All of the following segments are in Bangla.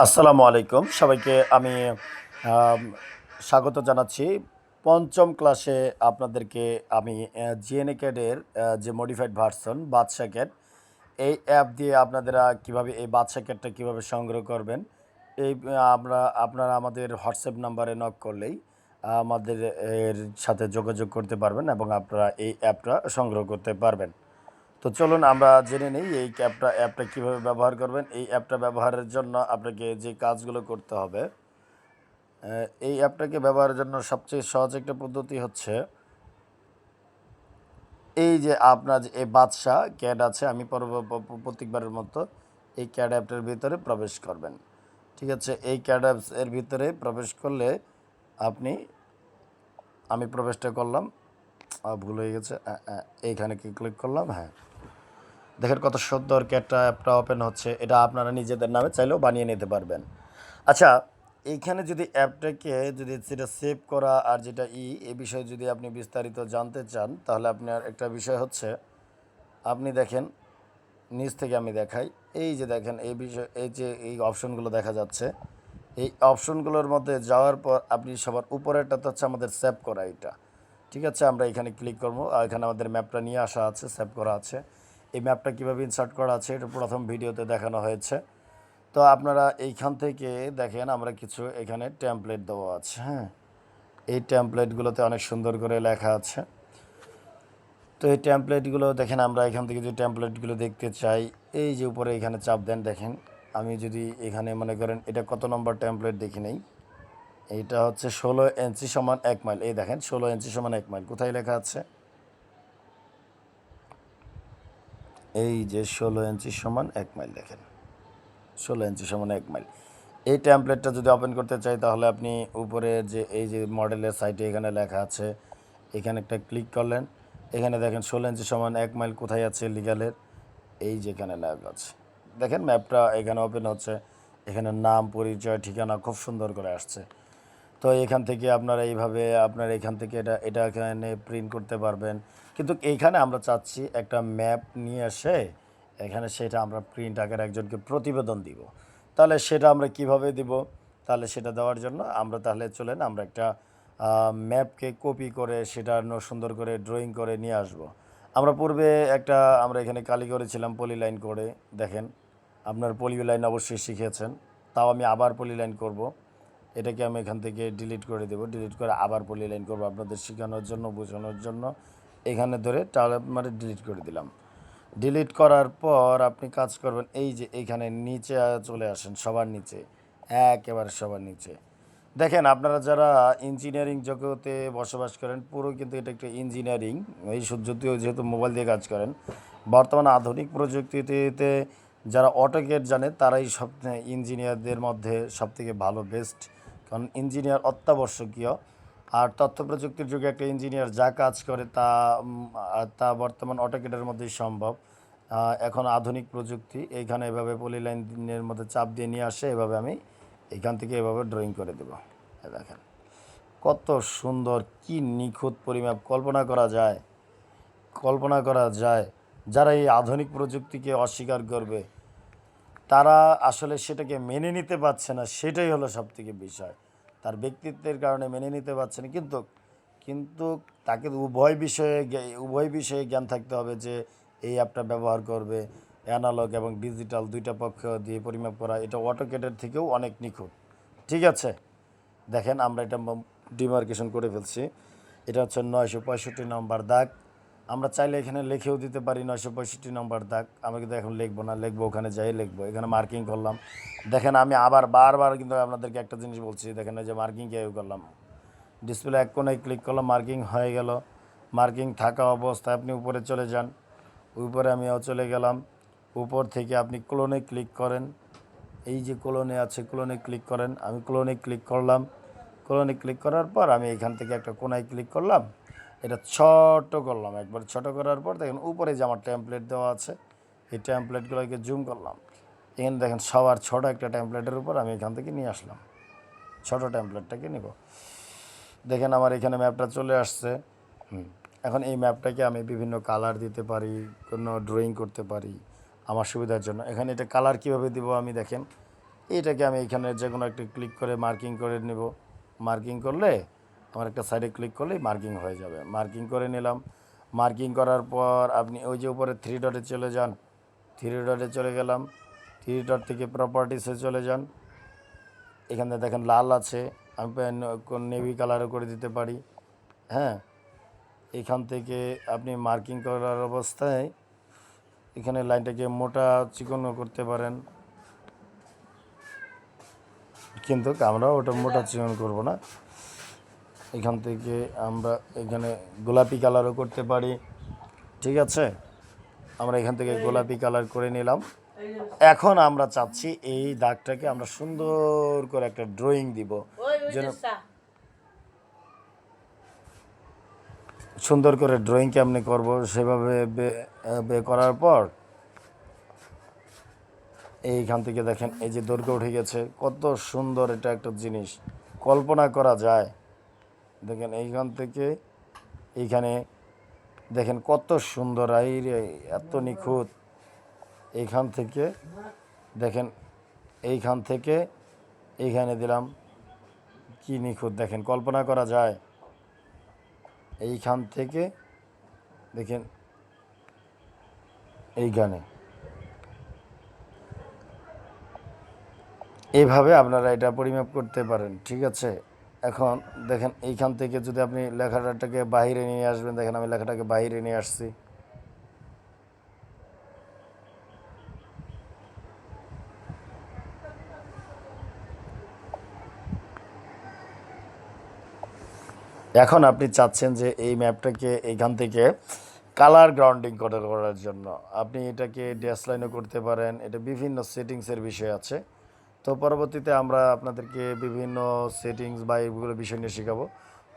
আসসালামু আলাইকুম। সবাইকে আমি স্বাগত জানাচ্ছি। পঞ্চম ক্লাসে আপনাদেরকে আমি জিএনএ ক্যাডের যে মডিফাইড ভার্সন বাদশা ক্যাট এই অ্যাপ দিয়ে আপনারা কীভাবে এই বাদশা ক্যাটটা কীভাবে সংগ্রহ করবেন, এই, আমরা, আপনারা আমাদের হোয়াটসঅ্যাপ নাম্বারে নক করলেই, আমাদের এর সাথে যোগাযোগ করতে পারবেন এবং আপনারা এই অ্যাপটা সংগ্রহ করতে পারবেন। তো চলুন আমরা জেনে নিই এই অ্যাপটা অ্যাপটা কীভাবে ব্যবহার করবেন। এই অ্যাপটা ব্যবহারের জন্য আপনাকে যে কাজগুলো করতে হবে এই অ্যাপটাকে ব্যবহারের জন্য সবচেয়ে সহজ একটা পদ্ধতি হচ্ছে, এই যে আপনার যে এই বাদশা ক্যাড আছে, আমি পরব- প্রত্যেকবারের মতো এই ক্যাড অ্যাপটার ভিতরে প্রবেশ করবেন। ঠিক আছে, এই ক্যাড অ্যাপস এর ভিতরে প্রবেশ করলে আপনি, আমি প্রবেশটা করলাম ভুল হয়ে গেছে এইখানে ক্লিক করলাম? হ্যাঁ। দেখেন কত সুন্দর ক্যাটটা অ্যাপটা ওপেন হচ্ছে। এটা আপনারা নিজেদের নামে চাইলেও বানিয়ে নিতে পারবেন। আচ্ছা এইখানে যদি অ্যাপটাকে যদি সেটা সেভ করা আর যেটা ই এ বিষয়ে যদি আপনি বিস্তারিত জানতে চান, তাহলে আপনার একটা বিষয় হচ্ছে, আপনি দেখেন, নিচ থেকে আমি দেখাই। এই যে দেখেন, এই বিষয়, এই যে এই অপশনগুলো দেখা যাচ্ছে। এই অপশনগুলোর মধ্যে যাওয়ার পর আপনি সবার উপরেরটা তো হচ্ছে আমাদের সেভ করা এটা। ঠিক আছে, আমরা এখানে ক্লিক করব। এখানে আমাদের ম্যাপটা নিয়ে আসা আছে সেভ করা আছে। এই ম্যাপটা কীভাবে ইনসার্ট করা আছে, এটা প্রথম ভিডিওতে দেখানো হয়েছে। তো আপনারা এইখান থেকে দেখেন, আমরা কিছু এখানে টেমপ্লেট দেওয়া আছে হ্যাঁ? এই টেমপ্লেটগুলোতে অনেক সুন্দর করে লেখা আছে। তো এই টেমপ্লেটগুলো দেখেন, আমরা এখান থেকে যে টেমপ্লেটগুলো দেখতে চাই, এই যে উপরে এখানে চাপ দেন, দেখেন। আমি যদি এখানে মনে করেন, এটা কত নম্বর টেমপ্লেট দেখি নেই? এটা হচ্ছে ষোলো ইঞ্চি সমান এক মাইল। এই দেখেন, ষোলো ইঞ্চি সমান এক মাইল। কোথায় লেখা আছে? এই যে ষোলো ইঞ্চি সমান এক মাইল দেখেন। ষোলো ইঞ্চি সমান এক মাইল। এই ট্যাম্পলেটটা যদি ওপেন করতে চাই, তাহলে আপনি উপরে যে এই যে মডেলের সাইটে এখানে লেখা আছে, এখানে একটা ক্লিক করলেন। এখানে দেখেন ষোলো ইঞ্চি সমান এক মাইল কোথায় আছে লিগালের এই যেখানে লেখা আছে। দেখেন ম্যাপটা এখানে ওপেন হচ্ছে। এখানে নাম, পরিচয়, ঠিকানা খুব সুন্দর করে আসছে। তো এখান থেকে আপনারা এইভাবে আপনার এখান থেকে এটা এটা এখানে প্রিন্ট করতে পারবেন। কিন্তু এইখানে আমরা চাচ্ছি একটা ম্যাপ নিয়ে এসে এখানে সেটা আমরা প্রিন্ট আকারে একজনকে প্রতিবেদন দিব। তাহলে সেটা আমরা কীভাবে দিব? তাহলে সেটা দেওয়ার জন্য আমরা তাহলে চলেন আমরা একটা ম্যাপকে কপি করে সেটা সুন্দর করে ড্রয়িং করে নিয়ে আসব। আমরা পূর্বে একটা, আমরা এখানে কালি করেছিলাম পলি লাইন করে দেখেন, আপনার পলি লাইন অবশ্যই শিখেছেন। তাও আমি আবার পলি লাইন করব। এটাকে আমি এখান থেকে ডিলিট করে দেবো। ডিলিট করে আবার পলি লাইন করব আপনাদের শেখানোর জন্য, বোঝানোর জন্য। এখানে ধরে টালে মানে ডিলিট করে দিলাম। ডিলিট করার পর আপনি কাজ করবেন এই যে এইখানে নিচে চলে আসেন, সবার নিচে, একেবারে সবার নিচে। দেখেন আপনারা যারা ইঞ্জিনিয়ারিং জগতে বসবাস করেন, পুরো কিন্তু এটা একটা ইঞ্জিনিয়ারিং এই যদিও যেহেতু মোবাইল দিয়ে কাজ করেন, বর্তমানে আধুনিক প্রযুক্তিতে যারা অটোকেট জানে, তারাই সব ইঞ্জিনিয়ারদের মধ্যে সবথেকে ভালো বেস্ট কারণ ইঞ্জিনিয়ার অত্যাবশ্যকীয়। আর তথ্য প্রযুক্তির যুগে একটা ইঞ্জিনিয়ার যা কাজ করে তা তা বর্তমান অটোকেটের মধ্যেই সম্ভব। এখন আধুনিক প্রযুক্তি, এইখানে এভাবে পলিলাইনের মধ্যে চাপ দিয়ে নিয়ে আসে, এভাবে আমি এখান থেকে এভাবে ড্রয়িং করে দেবো। দেখেন, কত সুন্দর, কি নিখুঁত পরিমাপ, কল্পনা করা যায়, কল্পনা করা যায়। যারা এই আধুনিক প্রযুক্তিকে অস্বীকার করবে তারা আসলে সেটাকে মেনে নিতে পারছে না, সেটাই হলো সবথেকে বিষয়। তার ব্যক্তিত্বের কারণে মেনে নিতে পারছে না। কিন্তু কিন্তু তাকে উভয় বিষয়ে উভয় বিষয়ে জ্ঞান থাকতে হবে যে, এই অ্যাপটা ব্যবহার করবে। অ্যানালগ এবং ডিজিটাল দুইটা পক্ষ দিয়ে পরিমাপ করা, এটা অটোকেটের থেকেও অনেক নিখুঁত। ঠিক আছে? দেখেন, আমরা এটা ডিমার্কেশন করে ফেলছি। এটা হচ্ছে নয়শো পঁয়ষট্টি নম্বর দাগ। আমরা চাইলে এখানে লিখেও দিতে পারি নয়শো পঁয়ষট্টি নম্বর দাগ। আমি কিন্তু এখন লিখব না, লিখব ওখানে যাই লিখব। এখানে মার্কিং করলাম। দেখেন আমি আবার বারবার কিন্তু আপনাদেরকে একটা জিনিস বলছি, দেখেন যে মার্কিং কে করলাম। ডিসপ্লে এক কোনায় ক্লিক করলাম মার্কিং হয়ে গেল। মার্কিং থাকা অবস্থায় আপনি উপরে চলে যান। উপরে আমিও চলে গেলাম। উপর থেকে আপনি ক্লোনে ক্লিক করেন। এই যে ক্লোনে আছে ক্লোনে ক্লিক করেন। আমি ক্লোনে ক্লিক করলাম। ক্লোনে ক্লিক করার পর আমি এখান থেকে একটা কোনায় ক্লিক করলাম। এটা ছোট করলাম একবার, ছোট করার পর দেখেন উপরে যে আমার টেমপ্লেট দেওয়া আছে, এই টেমপ্লেটগুলোকে জুম করলাম। এখানে দেখেন সবার ছোট একটা টেমপ্লেটের উপর আমি এখান থেকে নিয়ে আসলাম। ছোট টেমপ্লেটটাকে নিব। দেখেন আমার এখানে ম্যাপটা চলে আসছে। এখন এই ম্যাপটাকে আমি বিভিন্ন কালার দিতে পারি, কোনো ড্রয়িং করতে পারি, আমার সুবিধার জন্য। এখানে এটা কালার কীভাবে দিব আমি দেখেন। এটাকে আমি এখানে যে কোনো একটা ক্লিক করে মার্কিং করে নেব। মার্কিং করলে আমার একটা সাইডে ক্লিক করলেই মার্কিং হয়ে যাবে। মার্কিং করে নিলাম। মার্কিং করার পর আপনি ওই যে উপরে থ্রি ডটে চলে যান। থ্রি ডটে চলে গেলাম। থ্রি ডট থেকে প্রপার্টিসে চলে যান। এখানে দেখেন লাল আছে। আমি নেভি কালারও করে দিতে পারি। হ্যাঁ? এখান থেকে আপনি মার্কিং করার অবস্থায় এখানে লাইনটাকে মোটা চিকনও করতে পারেন। কিন্তু আমরা ওটা মোটা চিকন করব না। এখান থেকে আমরা এখানে গোলাপি কালারও করতে পারি। ঠিক আছে? আমরা এখান থেকে গোলাপি কালার করে নিলাম। এখন আমরা চাচ্ছি এই দাগটাকে আমরা সুন্দর করে একটা ড্রয়িং দিব। যেন সুন্দর করে ড্রয়িং কেমনি করব সেভাবে করার পর এইখান থেকে দেখেন এই যে দৈর্ঘ্য উঠে গেছে। কত সুন্দর এটা একটা জিনিস। কল্পনা করা যায়। দেখেন এইখান থেকে এইখানে দেখেন কত সুন্দর এই রে, এত নিখুঁত। এইখান থেকে দেখেন, এইখান থেকে এইখানে দিলাম, কি নিখুঁত দেখেন, কল্পনা করা যায়। এইখান থেকে দেখেন এইখানে। এইভাবে আপনারা এটা পরিমাপ করতে পারেন, ঠিক আছে? এখন দেখেন এইখান থেকে যদি আপনি লেখাটাকে বাইরে নিয়ে আসবেন, দেখেন আমি লেখাটাকে বাইরে নিয়ে আসছি। এখন আপনি চাচ্ছেন যে এই ম্যাপটাকে এইখান থেকে কালার গ্রাউন্ডিং করার জন্য। আপনি এটাকে ড্যাশ লাইনও করতে পারেন, এটা বিভিন্ন সেটিংসের বিষয় আছে। তো পরবর্তীতে আমরা আপনাদেরকে বিভিন্ন সেটিংস বা এইগুলো বিষয় নিয়ে শেখাবো।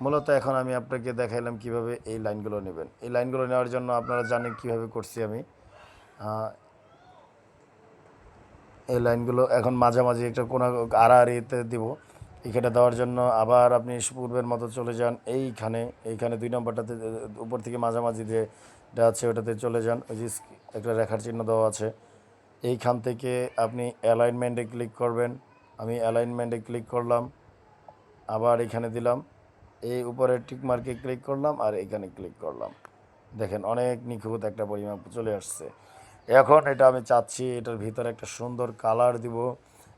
মূলত এখন আমি আপনাকে দেখাইলাম কীভাবে এই লাইনগুলো নেবেন। এই লাইনগুলো নেওয়ার জন্য আপনারা জানেন কীভাবে করছি আমি। এই লাইনগুলো এখন মাঝামাঝি একটা কোনো আড়াআড়িতে দিব। এখানে দেওয়ার জন্য আবার আপনি পূর্বের মতো চলে যান। এইখানে এইখানে দুই নম্বরটাতে, উপর থেকে মাঝামাঝি যে এটা আছে, ওটাতে চলে যান। ওই যে একটা রেখার চিহ্ন দেওয়া আছে। এইখান থেকে আপনি অ্যালাইনমেন্টে ক্লিক করবেন। আমি অ্যালাইনমেন্টে ক্লিক করলাম, আবার এখানে দিলাম, এই উপরে টিক মার্কে ক্লিক করলাম, আর এখানে ক্লিক করলাম। দেখেন অনেক নিখুঁত একটা পরিমাপ চলে আসছে। এখন এটা আমি চাচ্ছি, এটার ভিতরে একটা সুন্দর কালার দিব।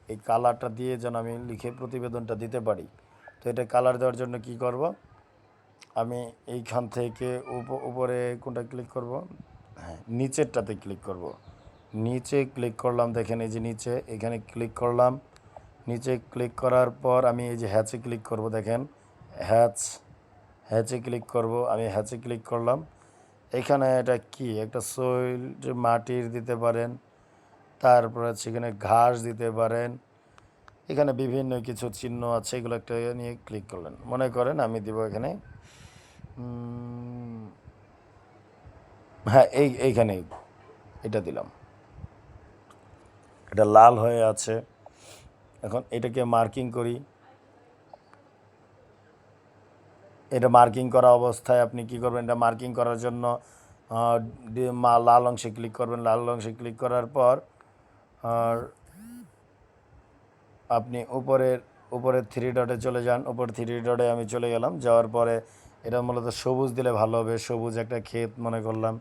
এই কালারটা দিয়ে যেন আমি লিখে প্রতিবেদনটা দিতে পারি। তো এটা কালার দেওয়ার জন্য কি করব? আমি এইখান থেকে উপ- উপরে কোনটা ক্লিক করব? হ্যাঁ নিচেরটাতে ক্লিক করব। নিচে ক্লিক করলাম, দেখেন এই যে নিচে, এখানে ক্লিক করলাম। নিচে ক্লিক করার পর আমি এই যে হ্যাচে ক্লিক করব, দেখেন। হ্যাচ হ্যাচে ক্লিক করব, আমি হ্যাচে ক্লিক করলাম। এখানে এটা কি? একটা সয়েল মাটির দিতে পারেন। তারপরে সেখানে ঘাস দিতে পারেন। এখানে বিভিন্ন কিছু চিহ্ন আছে, এগুলো একটা নিয়ে ক্লিক করলেন। মনে করেন আমি দিব এখানে হ্যাঁ এই এইখানে এটা দিলাম। এটা লাল হয়ে আছে। এখন এটাকে মার্কিং করি। এটা মার্কিং করা অবস্থায় আপনি কি করবেন? এটা মার্কিং করার জন্য লাল অংশে ক্লিক করবেন। লাল অংশে ক্লিক করার পর আপনি উপরের উপরে থ্রি ডটে চলে যান। উপর থ্রি ডটে আমি চলে গেলাম। যাওয়ার পরে এটা মূলত সবুজ দিলে ভালো হবে। সবুজ একটা ক্ষেত মনে করলাম।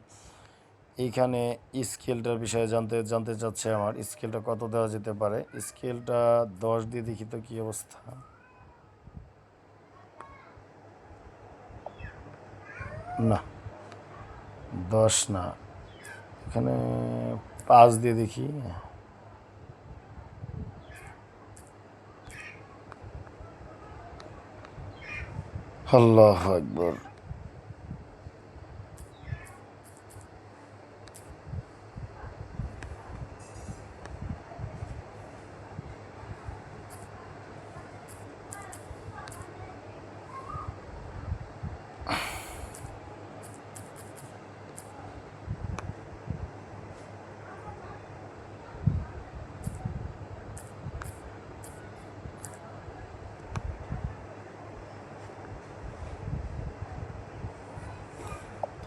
এইখানে স্কেলটার বিষয়ে জানতে জানতে চাচ্ছে আমার, স্কেলটা কত দেওয়া যেতে পারে? স্কেলটা দশ দিয়ে দেখি তো কী অবস্থা। না, দশ না, এখানে পাঁচ দিয়ে দেখি। আল্লাহ একবার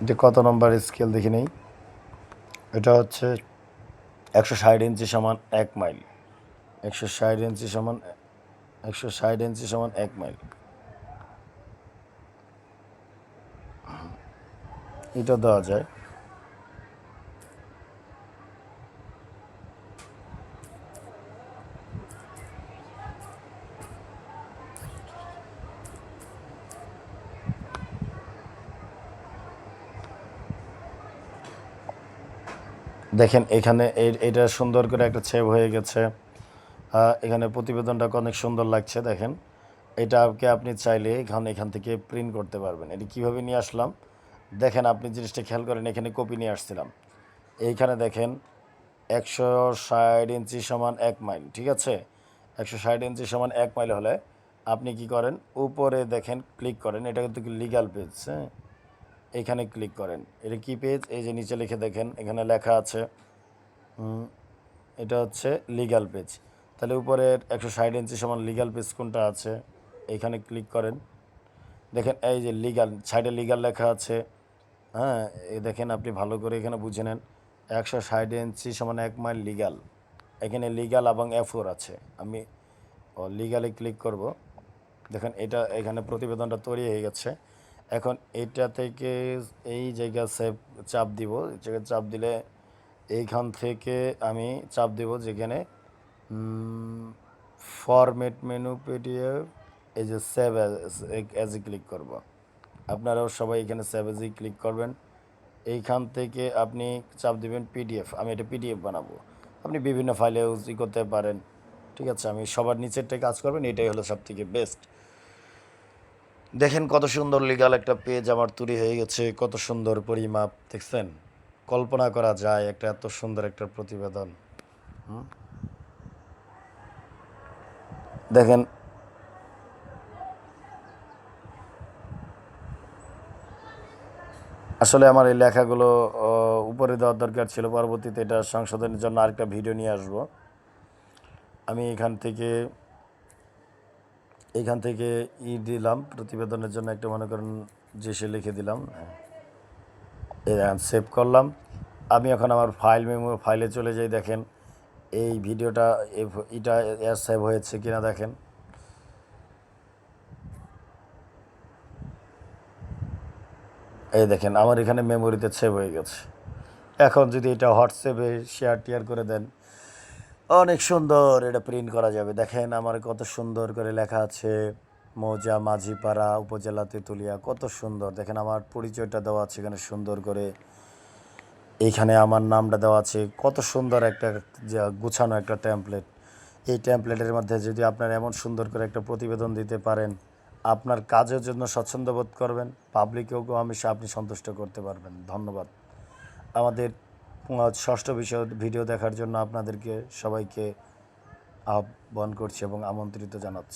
এটা কত নম্বর স্কেল দেখি নেই, এটা হচ্ছে একশো ষাট ইঞ্চি সমান এক মাইল। একশো ষাট ইঞ্চি সমান, একশো ষাট ইঞ্চি সমান এক মাইল। এটা দেওয়া যায়। দেখেন, এখানে এটা সুন্দর করে একটা ছেপ হয়ে গেছে। এখানে প্রতিবেদনটা অনেক সুন্দর লাগছে, দেখেন। এটাকে আপনি চাইলে এখানে এখান থেকে প্রিন্ট করতে পারবেন। এটা কীভাবে নিয়ে আসলাম? দেখেন, আপনি জিনিসটা খেয়াল করেন, এখানে কপি নিয়ে আসছিলাম। এইখানে দেখেন, একশো ষাট ইঞ্চি সমান এক মাইল, ঠিক আছে? একশো ষাট ইঞ্চি সমান এক মাইল হলে আপনি কি করেন? উপরে দেখেন ক্লিক করেন। এটা কিন্তু লিগাল পেজ হ্যাঁ? এখানে ক্লিক করেন। এটা কি পেজ এই যে নিচে লিখে দেখেন, এখানে লেখা আছে এটা হচ্ছে লিগ্যাল পেজ তাহলে উপরের একশো ষাট ইঞ্চি সমান লিগাল পেজ কোনটা আছে? এখানে ক্লিক করেন। দেখেন, এই যে লিগাল সাইডে লিগাল লেখা আছে। হ্যাঁ দেখেন আপনি ভালো করে এখানে বুঝে নেন। একশো ষাট ইঞ্চি সমান এক মাইল লিগাল এখানে লিগাল এবং এফোর আছে। আমি লিগালে ক্লিক করব। দেখেন, এটা এখানে প্রতিবেদনটা তৈরি হয়ে গেছে। এখন এটা থেকে এই জায়গা সেভ চাপ দিব জায়গায় চাপ দিলে এইখান থেকে আমি চাপ দেব যেখানে ফরম্যাট মেনু পিডিএফ এই যে সেভ অ্যাজ এ ক্লিক করব। আপনারাও সবাই এখানে সেভ অ্যাজ ক্লিক করবেন। এইখান থেকে আপনি চাপ দিবেন পিডিএফ আমি এটা পিডিএফ বানাবো। আপনি বিভিন্ন ফাইলে ইউজ করতে পারেন। ঠিক আছে, আমি সবার নিচেরটাই কাজ করবেন, এটাই হলো সব থেকে বেস্ট দেখেন কত সুন্দর লিগাল একটা পেজ আমার তৈরি হয়ে গেছে, কত সুন্দর পরিমাপ, দেখছেন? কল্পনা করা যায় একটা এত সুন্দর একটা প্রতিবেদন। দেখেন, আসলে আমার এই লেখাগুলো উপরে দেওয়ার দরকার ছিল, পরবর্তীতে এটা সংশোধনের জন্য আরেকটা ভিডিও নিয়ে আসব। আমি এখান থেকে এখান থেকে ই দিলাম, প্রতিবেদনের জন্য একটা, মনে করেন, যে সে লিখে দিলাম। সেভ করলাম। আমি এখন আমার ফাইল মেমো ফাইলে চলে যাই, দেখেন। এই ভিডিওটা এটা এটা সেভ হয়েছে কিনা দেখেন। এই দেখেন, আমার এখানে মেমোরিতে সেভ হয়ে গেছে। এখন যদি এটা হোয়াটসঅ্যাপে শেয়ার টিয়ার করে দেন অনেক সুন্দর এটা প্রিন্ট করা যাবে। দেখেন আমার কত সুন্দর করে লেখা আছে, মৌজা, মাঝিপাড়া, উপজেলা, তেঁতুলিয়া, কত সুন্দর। দেখেন আমার পরিচয়টা দেওয়া আছে এখানে সুন্দর করে। এইখানে আমার নামটা দেওয়া আছে, কত সুন্দর একটা গুছানো একটা ট্যাম্পলেট এই ট্যাম্পলেটের মধ্যে যদি আপনার এমন সুন্দর করে একটা প্রতিবেদন দিতে পারেন, আপনার কাজের জন্য স্বচ্ছন্দ বোধ করবেন পাবলিকেও আমি আপনি সন্তুষ্ট করতে পারবেন। ধন্যবাদ। আমাদের ষষ্ঠ বিষয় ভিডিও দেখার জন্য আপনাদেরকে সবাইকে আহ্বান করছি এবং আমন্ত্রিত জানাচ্ছি।